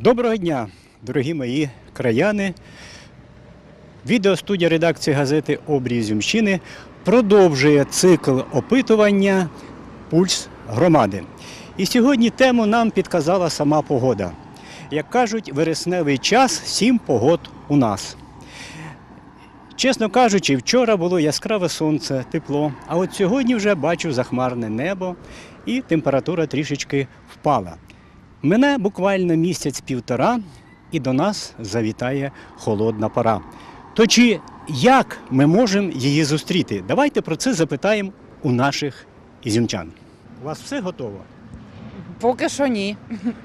Доброго дня, дорогі мої краяни. Відеостудія редакції газети Обрій Зюмщини продовжує цикл опитування Пульс громади. І сьогодні тему нам підказала сама погода. Як кажуть, вересневий час сім погод у нас. Чесно кажучи, вчора було яскраве сонце, тепло, а от сьогодні вже бачу захмарне небо і температура трішечки впала. Мине буквально місяць-півтора, і до нас завітає холодна пора. То чи як ми можемо її зустріти? Давайте про це запитаємо у наших ізюмчан. У вас все готово? Поки що ні.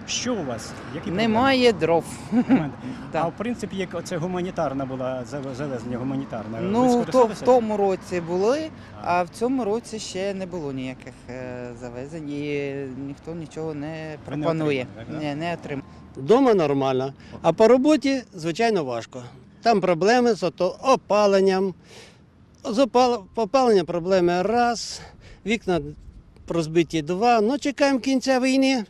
Що у вас? Які Немає дров. проблеми? А в принципі, як оце гуманітарна була зав- завезення гуманітарне. Ви Ну, то, в скористалися? тому році були, а в цьому році ще не було ніяких е, завезень і ніхто нічого не Ви не пропонує. отримали, так, да? Не, не отримав. Дома нормально, а по роботі, звичайно, важко. Там проблеми з ото опаленням. З опал... опаленням проблеми раз, вікна розбиті два. Ну, чекаємо кінця війни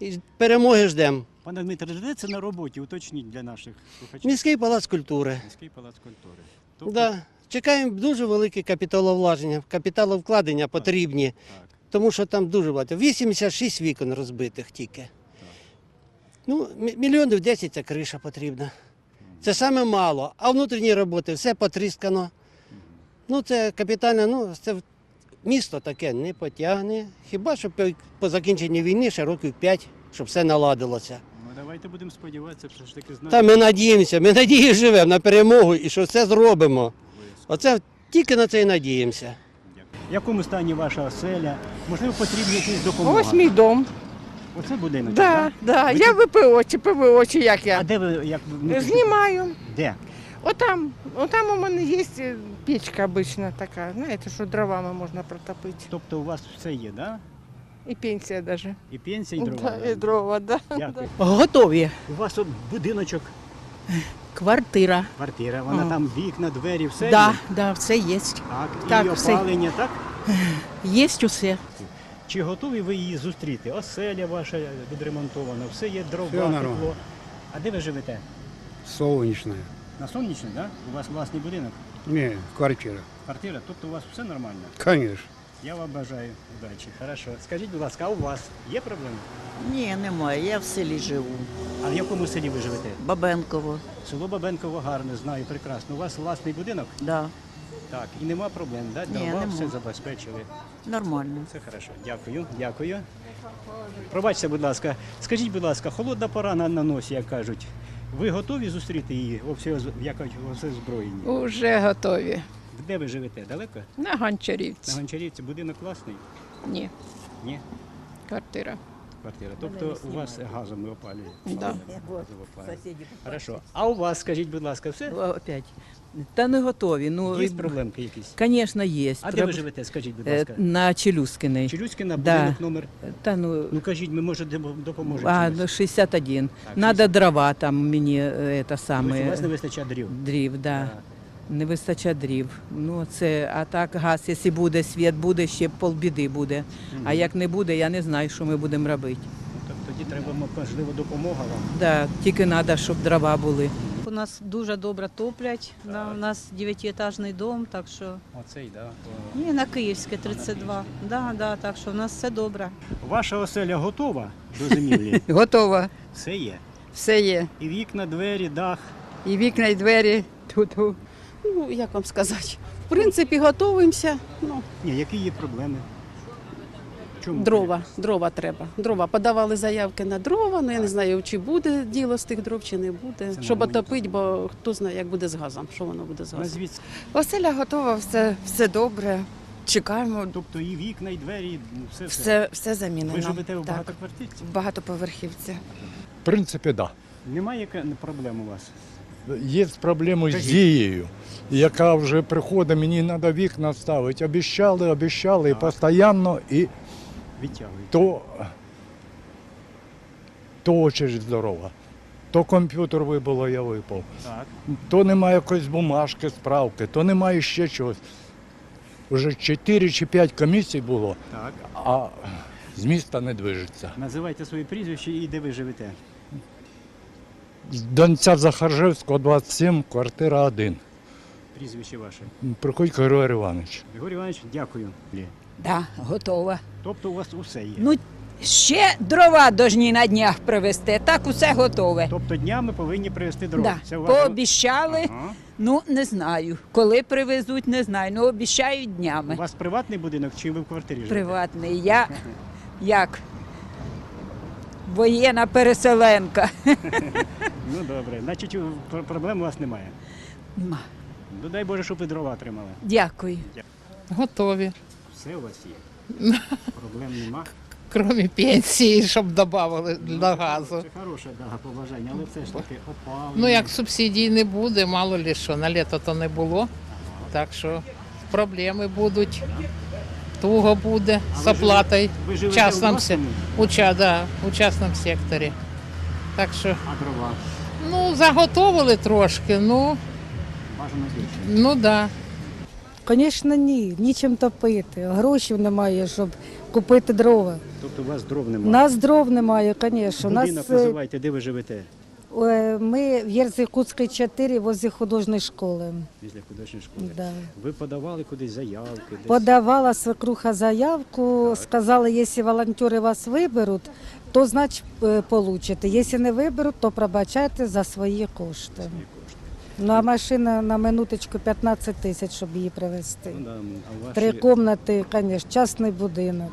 і перемоги ждемо. Пане Дмитре, де це на роботі? Уточніть для наших слухачів. Міський палац культури. Міський палац культури. Тобто, Да. Чекаємо дуже велике капіталовложення, капіталовкладення потрібні, Так. тому що там дуже багато. 86 вікон розбитих тільки. Ну, мільйонів 10 це криша потрібна. Це саме мало. А внутрішні роботи все потріскано. Ну, це капітально, ну, це місто таке не потягне. Хіба що по, закінченні війни ще років 5, щоб все наладилося. Ну давайте будемо сподіватися, все ж таки Та ми надіємося, ми надії живемо на перемогу і що все зробимо. Оце тільки на це і надіємося. В якому стані ваша оселя? Можливо, потрібна якась допомога? Ось мій дом. Оце будинок. Да, так? да. Ви Я тут- ВПО чи ПВО, чи як А я. де ви як ви- Знімаю. Де? Отам, отам у мене є печка обична така, знаєте, що дровами можна протопити. Тобто у вас все є, да? І пенсія навіть. І пенсія, і дрова. Да, і дрова, да. Дякую. Готові. У вас от будиночок, Квартира. квартира, вона Ага. там вікна, двері, все да, є? да, все є. Так, Так, і все. опалення, так? Є усе. Чи готові ви її зустріти? Оселя ваша відремонтована, все є дрова, Все нормально. тепло. А де ви живете? Солнечная. На сонячній, так? Да? У вас власний будинок, Не, квартира. квартира, тобто у вас все нормально? Конечно. Я вам бажаю удачі. Хорошо. Скажіть, будь ласка, а у вас є проблеми? Ні, немає. Я в селі живу. А в якому селі ви живете? Бабенково. Село Бабенково гарне, знаю прекрасно. У вас власний будинок? Да. Так, і нема проблем, да? Ні, нема. все забезпечили. Нормально. Це хорошо. Дякую, дякую. Пробачте, будь ласка, скажіть, будь ласка, холодна пора на, на носі, як кажуть. Ви готові зустріти її в озброєнні? все зброєнні? Уже готові. Де ви живете? Далеко? На На Гончарівці. Гончарівці будинок класний? Ні, Ні. квартира. Квартира. Тобто у вас газом не опалює? Да. Газом опалює. Хорошо. А у вас, скажіть, будь ласка, все? Опять. Та не готові. Ну, Є проблемки якісь? Звісно, є. А де ви живете, скажіть, будь Е, ласка? На Челюскиnej. Челюськіна, Да. будинок номер. Та ну, Ну кажіть, ми може допоможемо. а, чимось? ну, 61. Так, Надо 60. дрова там мені е, це Тобто саме. У вас не вистачає дрів. Дрів, да. Не вистачає дрів. Ну, це, а так газ, якщо буде, світ буде, ще полбіди буде. А як не буде, я не знаю, що ми будемо робити. так Тоді треба, можливо, допомога вам. Да, тільки треба, щоб дрова були. У нас дуже добре топлять. Да, у нас дев'ятиэтажний дом, так що Оцей, да. ні, на Київське 32. Да, да, так що у нас все добре. Ваша оселя готова до зимівлі? Готова, Все є. все є. І вікна, двері, дах. І вікна, і двері тут. Ну, як вам сказати? В принципі, готуємося. Ну, Ні, які є проблеми? Чому? дрова, дрова треба. Дрова. Подавали заявки на дрова, ну я не знаю, чи буде діло з тих дров, чи не буде. Це Щоб нормально. отопити, бо хто знає, як буде з газом, що воно буде з газом. Назвіть. Оселя готова, все, все добре. Чекаємо. Тобто і вікна, і двері, ну, все. все. Все, все замінено. Ви живете в Так, багатоквартирці? в багатоповерхівці. В принципі, так. Немає яка проблем у вас? Є проблеми з дією, яка вже приходить, мені треба вікна ставити. Обіщали, обіщали, і постійно, і то, то очередь здорова. То комп'ютер вибило, я випав. Так. То немає якоїсь бумажки, справки, то немає ще чогось. Уже 4 чи 5 комісій було, Так. а з міста не движеться. Називайте свої прізвища і де ви живете. Донця Захаржевського, 27, квартира 1. Прізвище ваше. Приходько Григорій Іванович. Григорій Іванович, дякую. Да, готова. Тобто у вас усе є. Ну, ще дрова дожні на днях привезти. Так усе готове. Тобто днями повинні привезти дрова. Да. Це у вас... Пообіщали. Ага. Ну, не знаю. Коли привезуть, не знаю. Ну, обіщають У днями. вас приватний будинок чи ви в квартирі живете? Приватний. Я як воєнна переселенка. Ну добре. Значить, пр- проблем у вас немає. Нема. Ну дай Боже, щоб ви дрова тримали. Дякую. Готові. Все у вас є. Проблем нема. Крім пенсії, щоб додавали до газу. Це хороше да, побажання, але все ж таки опалення. Ну, як субсидій не буде, мало ли що, на літо то не було. Так що проблеми будуть. Туго буде А з ви живете- оплатою Ви в живете частному, у се- власному? у, ча- да, у частному секторі. Так що, А дрова? Ну, заготовили трошки, ну, Бажано більше. ну да. Звісно, ні. Нічим топити. Грошей немає, щоб купити дрова. Тобто у вас дров У немає. нас дров немає, звісно. У Будинок е, називайте, де ви живете? е, ми в Єрзикутській 4 возле художньої школи. Після художньої школи. Да. Ви подавали кудись заявки? Десь? Подавала свекруха заявку, сказали, якщо волонтери вас виберуть, то значить е, получите. Якщо не виберуть, то пробачайте за свої кошти. Ну, а машина на минуточку 15 тисяч, щоб її привезти. Ну, да, а ваші, Три кімнати, звісно, частний будинок.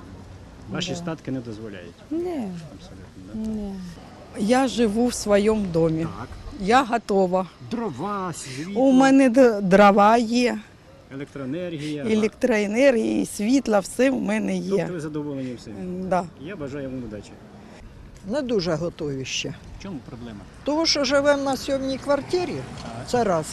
ваші да. статки не дозволяють. Ні, Абсолютно, да? ні. Я живу в своєму домі. Так. Я готова. Дрова, світло, У мене дрова є, електроенергія. електроенергія, і світла, все в мене Тобто є. ви задоволені всім. Да. Я бажаю вам удачі. Не дуже готові ще. В чому проблема? Тому що живемо на сьомій квартирі, це раз.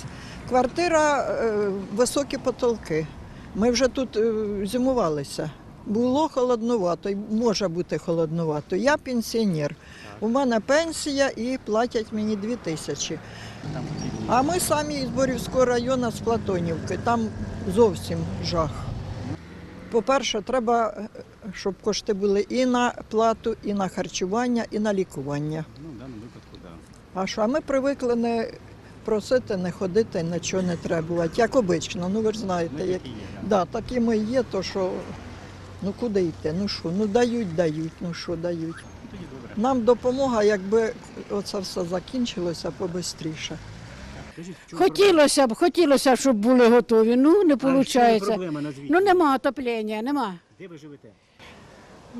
Квартира е, високі потолки. Ми вже тут е, зимувалися. Було холоднувато, і може бути холоднувато. Я пенсіонер. У мене пенсія і платять мені дві тисячі. Там потрібно. А ми самі із Борівського району з Платонівки. Там зовсім жах. По-перше, треба, е, щоб кошти були і на плату, і на харчування, і на лікування. Ну, в даному випадку, так. А що, а ми привикли не просити, не ходити, нічого не требувати, як обично. Ну ви ж знаєте, Ну, як є, да. да, такі ми є, то що ну куди йти? Ну що, ну дають, дають, ну що дають. Ну, Тоді добре. Нам допомога, якби оце все закінчилося побистріше. Хотілося б, хотілося б, щоб були готові. Ну, не А виходить. проблема, назвіть? Ну, нема отоплення, нема. Де ви живете?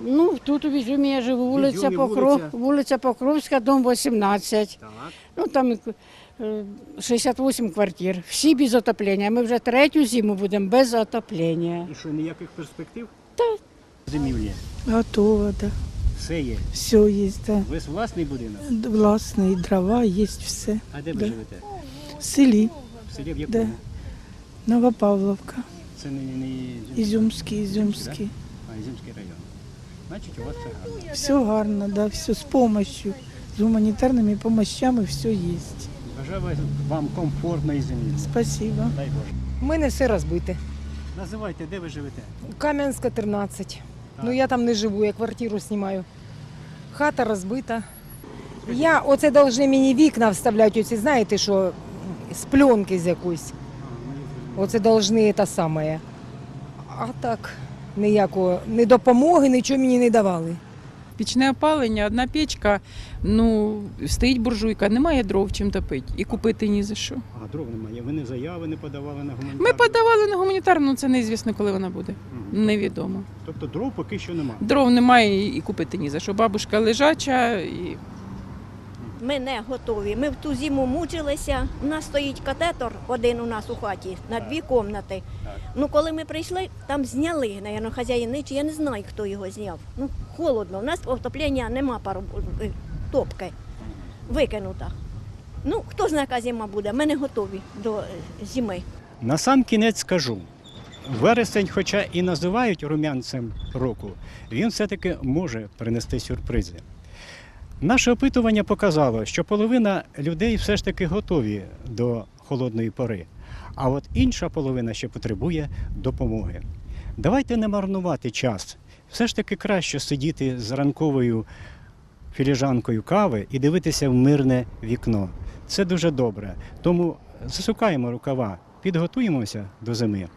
Ну, тут у Візюмі я живу, вулиця, Покров, вулиця? вулиця Покровська, дом 18. Так. Ну, там е, 68 квартир. Всі без отоплення. Ми вже третю зиму будемо без отоплення. І що, ніяких перспектив? Так. Зимівлі. Готово, да. Все є. Все є, да. Ви з власний будинок? Власне, дрова є все. А де ви Да. живете? В селі В селі в якому? Новопавловка, Це не, не Ізюмський, Ізюмський, А, Ізюмський район. Значить, у вас це гарно. Все гарно, да, все з допомогою, з гуманітарними допомогами все є. Бажаю вам комфортної зимі. Спасибо. Дай Боже. У мене все розбите. Називайте, де ви живете? Кам'янська 13. Так. Ну я там не живу, я квартиру знімаю. Хата розбита. Я оце повинні мені вікна вставляти, оці, знаєте, що з пленки з якоїсь. Оце повинні те саме. А так, ніякого, ні допомоги, нічого мені не давали. Пічне опалення, одна печка, ну, стоїть буржуйка, немає дров чим топити і купити ні за що. А, дров немає. Ви не заяви не подавали на гуманітарну? Ми подавали на гуманітарну, ну, це неізвісно, коли вона буде. Мгм. Невідомо. Тобто дров поки що немає. Дров немає і купити ні за що. Бабушка лежача і Ми не готові. Ми в ту зиму мучилися. У нас стоїть катетор один у нас у хаті на дві кімнати. Ну, коли ми прийшли, там зняли, напевно, хазяїни, чи я не знаю, хто його зняв. Ну, холодно. У нас отоплення нема пару е, топки. Викинута. Ну, хто знає, яка зима буде. Ми не готові до е, зими. На сам кінець скажу. Вересень, хоча і називають рум'янцем року, він все-таки може принести сюрпризи. Наше опитування показало, що половина людей все ж таки готові до холодної пори, а от інша половина ще потребує допомоги. Давайте не марнувати час. Все ж таки краще сидіти з ранковою філіжанкою кави і дивитися в мирне вікно. Це дуже добре. Тому засукаємо рукава, підготуємося до зими.